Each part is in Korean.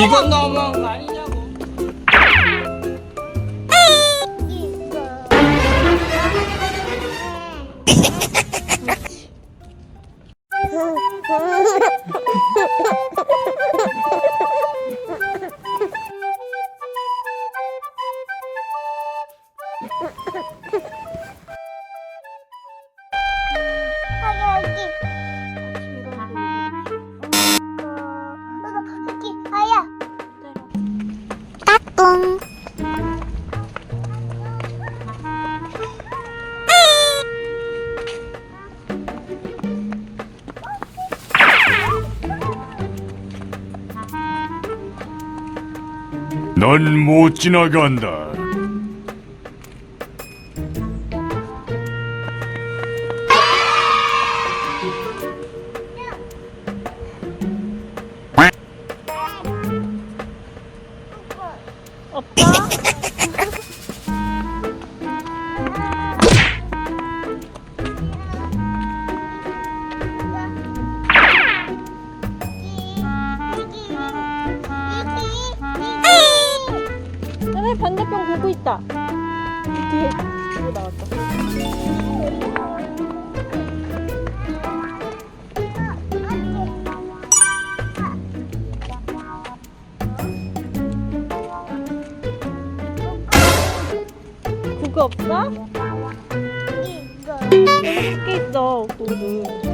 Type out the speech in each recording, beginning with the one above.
이건 아니냐고. 따뚱 넌 못 지나간다. 없다? 나왔다. 뒤에 이거 나왔다. 그거 없어? 너무 쉽게 있어, 너는.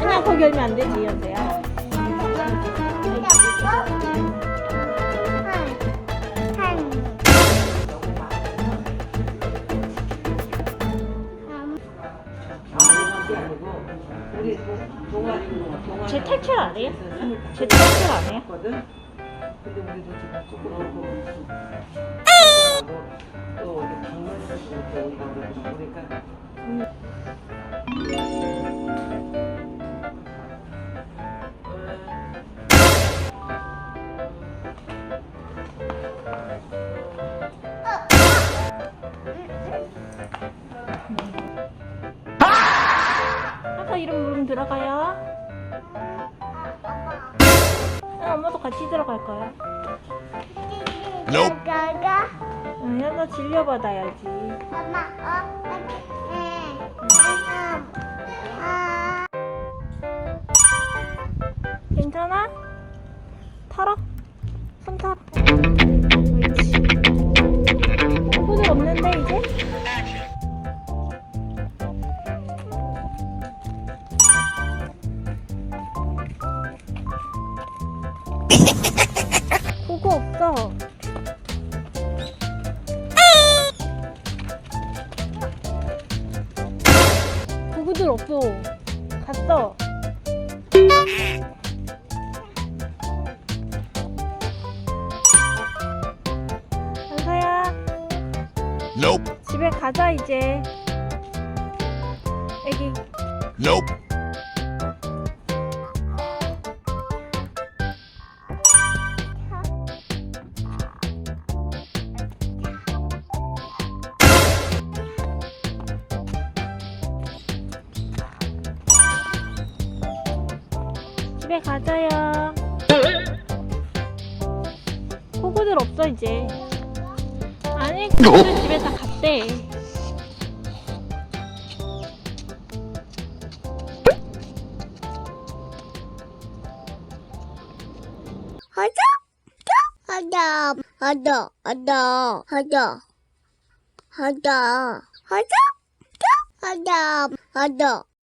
아니야 거기 열면 안 되지 연세야. 제 탈출 안 해요? 그러니까. 제 탈출 안 해요? 근데 우리도 지금 조금 하고 있어. 또 이제 방문해서 또 오는 거를 보니까. 들어가요. 아, 엄마도 같이 들어갈 거야. 가가 응, 연아 진료 받아야지. 엄마 어 아, 괜찮아? 털어? 손 털어. 옳지. 후들 없는데 이제? 구구들 없어. 갔어. 연서야, Nope. 집에 가자 이제. 애기. Nope. 집에 가자요. 코고들 없어 이제. 아니 코고들 집에 다 갔대. 하자? 하자. 하자. 하자. 하자. 하자. 하자. 하자. 하자